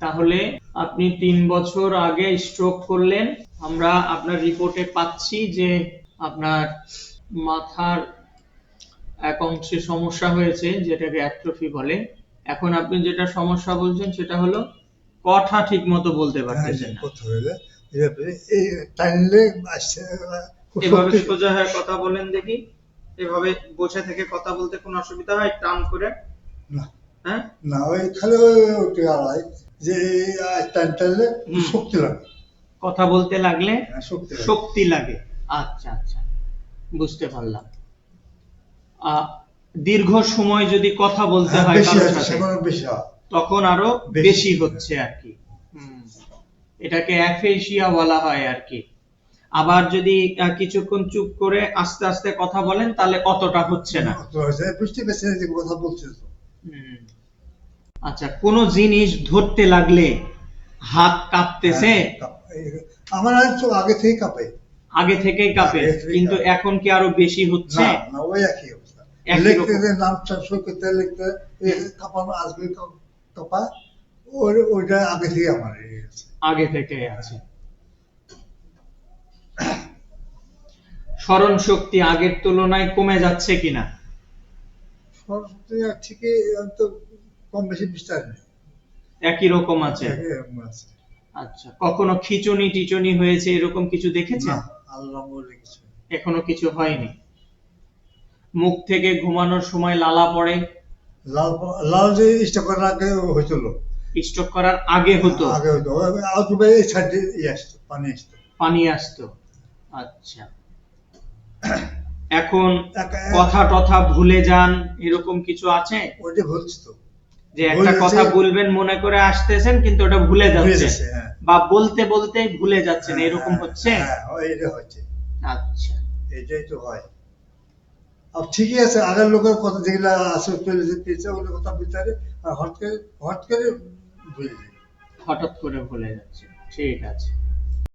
তাহলে আপনি তিন বছর আগে স্ট্রোক করলেন। আমরা আপনার রিপোর্টে পাচ্ছি যে আপনার মাথার এক অংশে সমস্যা হয়েছে যেটাকে অ্যাট্রফি বলে। এখন আপনি যেটা সমস্যা বলছেন সেটা হলো কথা ঠিক মতো বলতে পারতেছেন না। কথা হইলে এভাবে সোজা হয়ে কথা বলেন দেখি। এভাবে বসে থেকে কথা বলতে কোনো অসুবিধা হয়? টান করে? না। হ্যাঁ? না ওই খালি ওই ওটি যে এই টান টানলে শক্তি লাগে। কথা বলতে লাগলে হ্যাঁ, শক্তি লাগে। আচ্ছা আচ্ছা বুঝতে পারলাম। দীর্ঘ সময় যদি কথা বলতে হ্যাঁ, হয় তখন আরও বেশি। হচ্ছে। আর কি। এটাকে অ্যাফেশিয়া বলা হয় আর কি। আবার যদি কিছুক্ষণ চুপ করে আস্তে আস্তে কথা বলেন তাহলে অতটা হচ্ছে না। বুঝতে পারছি কথা বলছে তো হুম। আচ্ছা কোন জিনিস ধরতে লাগলে হাত কাঁপতেছে? হ্যাঁ, আমার আগে থেকে কাঁপে। আগে থেকেই কাঁপে কিন্তু এখন কি আরও বেশি হচ্ছে? না ওই একই অবস্থা। লিখতে রকম। যে করতে লিখতে কাঁপানো আজকে কাঁপা ওইটা আগে থেকে আমার আগে থেকে আছে। স্মরণ শক্তি আগের তুলনায় কমে যাচ্ছে কিনা? সরস্বতী আর ঠিকই তো কম বেশি বিস্তার নেই একই রকম আছে? একই রকম আছে। আচ্ছা কখনো খিচুনি টিচুনি হয়েছে এরকম কিছু দেখেছেন? আল্লাহ কিছু এখনও কিছু হয়নি। মুখ থেকে ঘুমানোর সময় লালা পড়ে? লাল লাল যে ইষ্ট করার আগে হয়েছিল স্ট্রোক করার আগে হতো? আগে হতো আউটবে এই সাইডে ইয়ে আসতো পানি আসতো। পানি আসতো। আচ্ছা। এখন কথা টথা ভুলে যান এরকম কিছু আছে? ওইটা বলছি তো যে একটা কথা বলবেন মনে করে আসতেছেন কিন্তু ওটা ভুলে যাচ্ছে হ্যাঁ। বা বলতে বলতে ভুলে যাচ্ছেন হ্যাঁ, এরকম হ্যাঁ, হচ্ছে? আচ্ছা। এটাই তো হয়। ঠিকই আছে আগের লোকের কথা যেগুলো আসে চলে যেতেছে ওগুলো কথা বিচারে আর হট করে হট করে ভুলে হঠাৎ করে ভুলে যাচ্ছে। ঠিক আছে।